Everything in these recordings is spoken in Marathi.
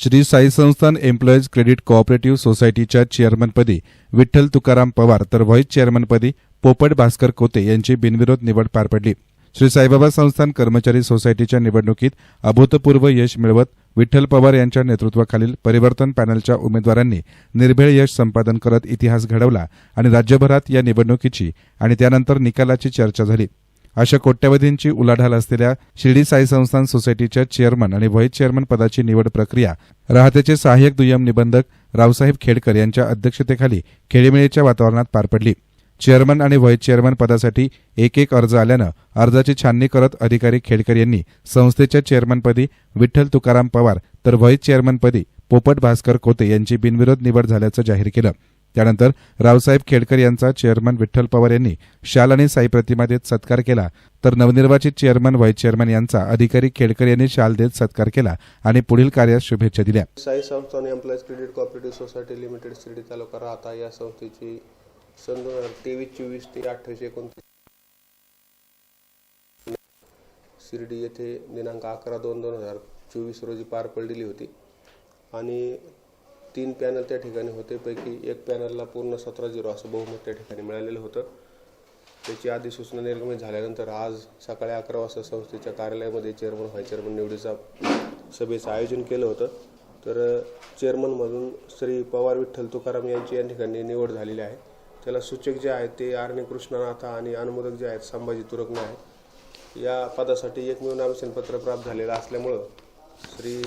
श्री साई संस्थान एम्प्लॉईज क्रेडिट कोऑपरेटिव्ह सोसायटीच्या चेअरमनपदी विठ्ठल तुकाराम पवार तर व्हाईस चेअरमनपदी पोपट भास्कर कोते यांची बिनविरोध निवड पार पडली. श्री साईबाबा संस्थान कर्मचारी सोसायटीच्या निवडणुकीत अभूतपूर्व यश मिळवत विठ्ठल पवार यांच्या नेतृत्वाखालील परिवर्तन पॅनलच्या उमेदवारांनी निर्भेळ यश संपादन करत इतिहास घडवला आणि राज्यभरात या निवडणुकीची आणि त्यानंतर निकालाची चर्चा झाली. अशा कोट्यवधींची उलाढाल असलेल्या शिर्डी साई संस्थान सोसायटीच्या चेअरमन आणि व्हाईस चेअरमन पदाची निवड प्रक्रिया राहत्याचे सहाय्यक दुय्यम निबंधक रावसाहेब खेडकर यांच्या अध्यक्षतेखाली खेळीमेळीच्या वातावरणात पार पडली. चेअरमन आणि व्हाईस चेअरमन पदासाठी एक एक अर्ज आल्यानं अर्जाची छाननी करत अधिकारी खेडकर यांनी संस्थेच्या चेअरमनपदी विठ्ठल तुकाराम पवार तर व्हाईस चेअरमनपदी पोपट भास्कर कोते यांची बिनविरोध निवड झाल्याचं जाहीर केलं. त्यानंतर रावसाहेब खेडकर यांचा चेअरमन विठ्ठल पवार यांनी शाल आणि साई प्रतिमा देत सत्कार केला. तर नवनिर्वाचित चेअरमन व्हाईस चेअरमन यांचा अधिकारी खेडकर यांनी शाल देत सत्कार केला आणि पुढील कार्यास शुभेच्छा दिल्या. साई संस्थान employees credit cooperative society limited Shirdi तालुका राहता या संस्थेची सन दोन हजार तेवीस चोवीस ते अठ्ठावीस एकोणतीस शिर्डी येथे दिनांक अकरा दोन दोन हजार चोवीस रोजी पार पडलेली होती. आणि तीन पॅनल त्या ठिकाणी होते. पैकी एक पॅनलला पूर्ण सतरा झिरो असं बहुमत त्या ठिकाणी मिळालेलं होतं. त्याची अधिसूचना निर्गमित झाल्यानंतर आज सकाळी अकरा वाजता संस्थेच्या कार्यालयामध्ये चेअरमन व्हाईस चेअरमन निवडीचा सभेचं आयोजन केलं होतं. तर चेअरमनमधून श्री पवार विठ्ठल तुकाराम यांची या ठिकाणी निवड झालेली आहे. त्याला सूचक जे आहेत ते आर्णी कृष्णनाथा आणि अनुमोदक जे आहेत संभाजी तुरकणे आहेत या पदासाठी एकमेव नामसेन पत्र प्राप्त झालेलं असल्यामुळं श्री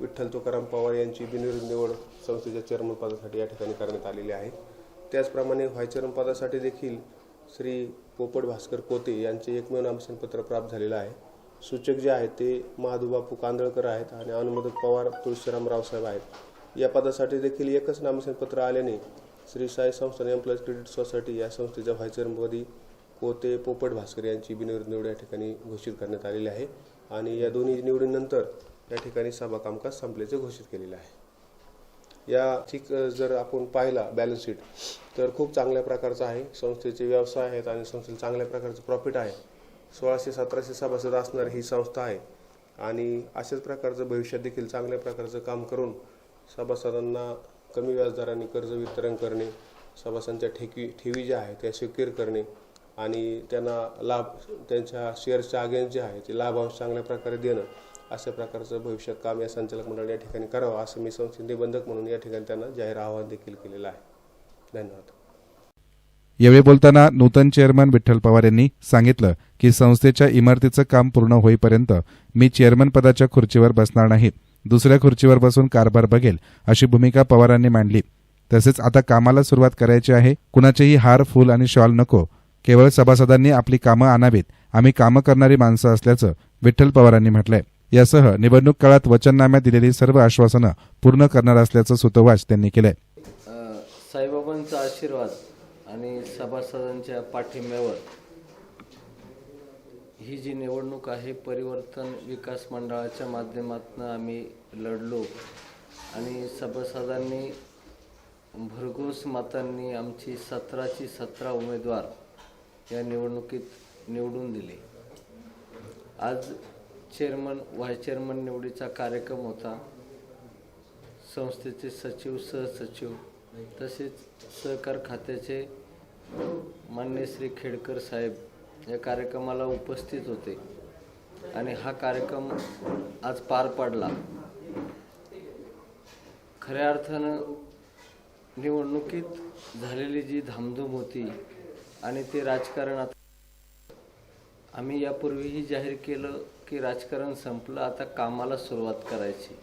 विठ्ठल तुकाराम पवार यांची बिनविरोध निवड संस्थेच्या चेअरमन पदासाठी या ठिकाणी करण्यात आलेली आहे. त्याचप्रमाणे व्हाईस चेअरमन पदासाठी देखील श्री पोपट भास्कर कोते यांचे एकमेव नामसेन पत्र प्राप्त झालेलं आहे. सूचक जे आहेत ते महादूबापू कांदळकर आहेत आणि अनुमोदक पवार तुळशीराम रावसाहेब आहेत. या पदासाठी देखील एकच नामसेन पत्र आल्याने श्री साई संस्थान एम्प्लॉईज क्रेडिट सोसायटी या संस्थेच्या व्हाईस चेअरमनपदी कोते पोपट भास्कर यांची बिनविरोध निवड या ठिकाणी घोषित करण्यात आलेली आहे. आणि या दोन्ही निवडीनंतर या ठिकाणी सभा कामकाज संपल्याचे घोषित केलेले आहे. या ठीक जर आपण पाहिला बॅलन्स शीट तर खूप चांगल्या प्रकारचं आहे. संस्थेचे व्यवसाय आहेत आणि संस्थेला चांगल्या प्रकारचं प्रॉफिट आहे. सोळाशे सतराशे सभासद असणारी ही संस्था आहे. आणि अशाच प्रकारचं भविष्यात देखील चांगल्या प्रकारचं काम करून सभासदांना कमी व्याजदराने कर्ज वितरण करणे सभासदांच्या ठेकी ठेवी ज्या आहेत त्या सिक्युअर करणे आणि त्यांना लाभ त्यांच्या शेअर्सच्या आगेन जे आहे ते लाभांश चांगल्या प्रकारे देणं अशा प्रकारचं भविष्यात काम या संचालक मंडळाने या ठिकाणी करावं असं मी संस्थेचे निबंधक म्हणून या ठिकाणी त्यांना जाहीर आवाहन देखील केलेलं आहे. धन्यवाद. यावेळी बोलताना नूतन चेअरमन विठ्ठल पवार यांनी सांगितलं की संस्थेच्या इमारतीचं काम पूर्ण होईपर्यंत मी चेअरमन पदाच्या खुर्चीवर बसणार नाही. दुसऱ्या खुर्चीवर बसून कारभार बघेल अशी भूमिका पवारांनी मांडली. तसेच आता कामाला सुरुवात करायची आहे. कुणाचेही हार फूल आणि शॉल नको. केवळ सभासदांनी आपली कामं आणावीत. आम्ही कामं करणारी माणसं असल्याचं विठ्ठल पवारांनी म्हटलंय. यासह निवडणूक काळात वचननाम्यात दिलेली सर्व आश्वासनं पूर्ण करणार असल्याचं सुतोवाच त्यांनी केलंय. साईबाबांचा आशीर्वाद आणि सभासदांच्या पाठिंब्यावर ही जी निवडणूक आहे परिवर्तन विकास मंडळाच्या माध्यमातून आम्ही लढलो आणि सभासदांनी भरघोस मतांनी आमची सतराची सतरा उमेदवार या निवडणुकीत निवडून दिले. आज चेअरमन व्हाईस चेअरमन निवडीचा कार्यक्रम होता. संस्थेचे सचिव सहसचिव तसेच सहकार खात्याचे मान्य श्री खेडकर साहेब या कार्यक्रमाला उपस्थित होते. आणि हा कार्यक्रम आज पार पडला. खऱ्या अर्थानं निवडणुकीत झालेली जी धामधूम होती आणि ते राजकारण आम्ही यापूर्वीही जाहीर केलं की राजकारण संपलं आता कामाला सुरुवात करायची.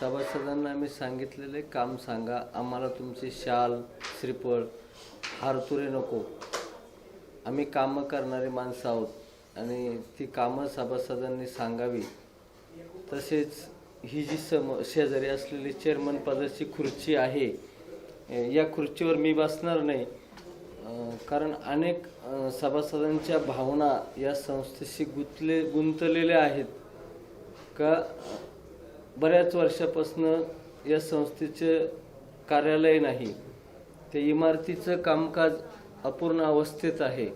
सभासदांना आम्ही सांगितलेले काम सांगा आम्हाला तुमची शाल श्रीफळ हारतुरे नको. आम्ही कामं करणारी माणसं आहोत आणि ती कामं सभासदांनी सांगावी. तसेच ही जी सम शेजारी असलेली चेअरमन पदाची खुर्ची आहे या खुर्चीवर मी बसणार नाही. कारण अनेक सभासदांच्या भावना या संस्थेशी गुंतले गुंतलेल्या आहेत. का बऱ्याच वर्षापासनं या संस्थेचे कार्यालय नाही. त्या इमारतीचं कामकाज अपूर्ण अवस्थेत आहे.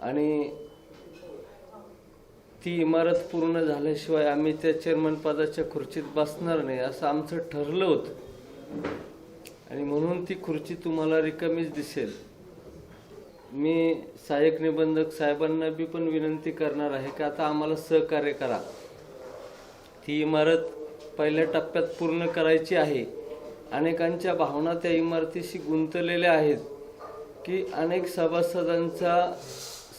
आणि ती इमारत पूर्ण झाल्याशिवाय आम्ही त्या चेअरमन पदाच्या खुर्चीत बसणार नाही असं आमचं ठरलं होतं. आणि म्हणून ती खुर्ची तुम्हाला रिकामीच दिसेल. मी सहाय्यक निबंधक साहेबांना बी पण विनंती करणार आहे की आता आम्हाला सहकार्य करा. ती इमारत पहिल्या टप्प्यात पूर्ण करायची आहे. अनेकांच्या भावना त्या इमारतीशी गुंतलेल्या आहेत की अनेक सभासदांचा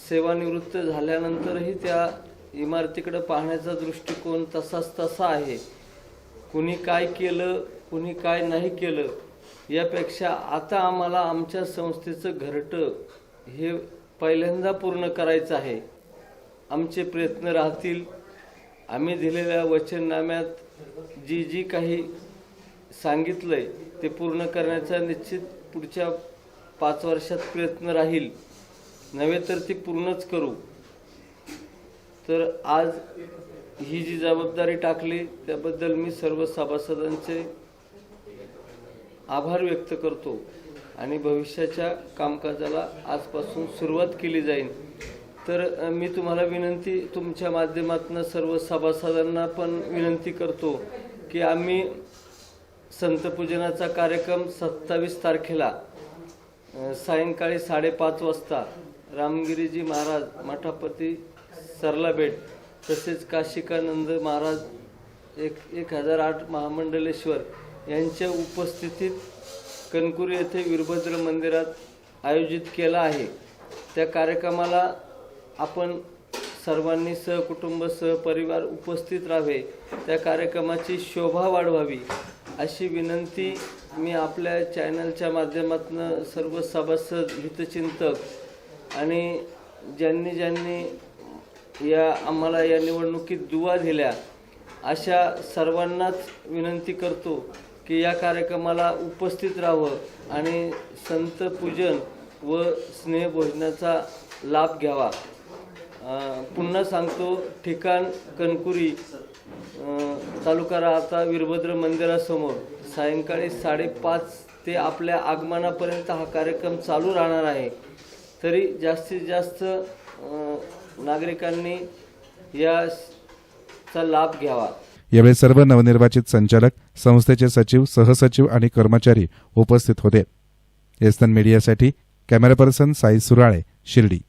सेवानिवृत्त झाल्यानंतरही त्या इमारतीकडे पाहण्याचा दृष्टिकोन तसाच तसा आहे. कुणी काय केलं कुणी काय नाही केलं यापेक्षा आता आम्हाला आमच्या संस्थेचं घरटं हे पहिल्यांदा पूर्ण करायचं आहे. आमचे प्रयत्न राहतील. आम्ही दिलेल्या वचननाम्यात जी जी काही सांगितलंय ते पूर्ण करण्याचा निश्चित पुढच्या पाच वर्षात प्रयत्न राहील. नव्हे तर ती पूर्णच करू. तर आज ही जी जबाबदारी टाकली त्याबद्दल मी सर्व सभासदांचे आभार व्यक्त करतो आणि भविष्याच्या कामकाजाला आजपासून सुरुवात केली जाईल. तर मी तुम्हाला विनंती तुमच्या माध्यमातून सर्व सभासदांना पण विनंती करतो की आम्ही संतपूजनाचा कार्यक्रम सत्तावीस तारखेला सायंकाळी साडेपाच वाजता रामगिरीजी महाराज मठापती सरलाबेट तसेच काशिकानंद महाराज एक एक हजार आठ महामंडलेश्वर यांच्या उपस्थितीत कणकुरी येथे वीरभद्र मंदिरात आयोजित केला आहे. त्या कार्यक्रमाला आपण सर्वांनी सहकुटुंब सहपरिवार उपस्थित राहावे. त्या कार्यक्रमाची शोभा वाढवावी अशी विनंती मी आपल्या चॅनलच्या माध्यमातून सर्व सभासद हितचिंतक आणि ज्यांनी ज्यांनी या आम्हाला या निवडणुकीत दुवा दिल्या अशा सर्वांनाच विनंती करतो. की या कार्यक्रमाला उपस्थित राहावं आणि संत पूजन व स्नेहभोजनाचा लाभ घ्यावा. पुन्हा सांगतो ठिकाण कणकुरी तालुका राहता वीरभद्र मंदिरासमोर. सायंकाळी साडेपाच ते आपल्या आगमनापर्यंत हा कार्यक्रम चालू राहणार आहे. तरी जास्तीत जास्त नागरिकांनी याचा लाभ घ्यावा. यावेळी सर्व नवनिर्वाचित संचालक संस्थेचे सचिव सहसचिव आणि कर्मचारी उपस्थित होते. एस्तन मीडियासाठी कॅमेरा पर्सन साई सुराळे शिर्डी.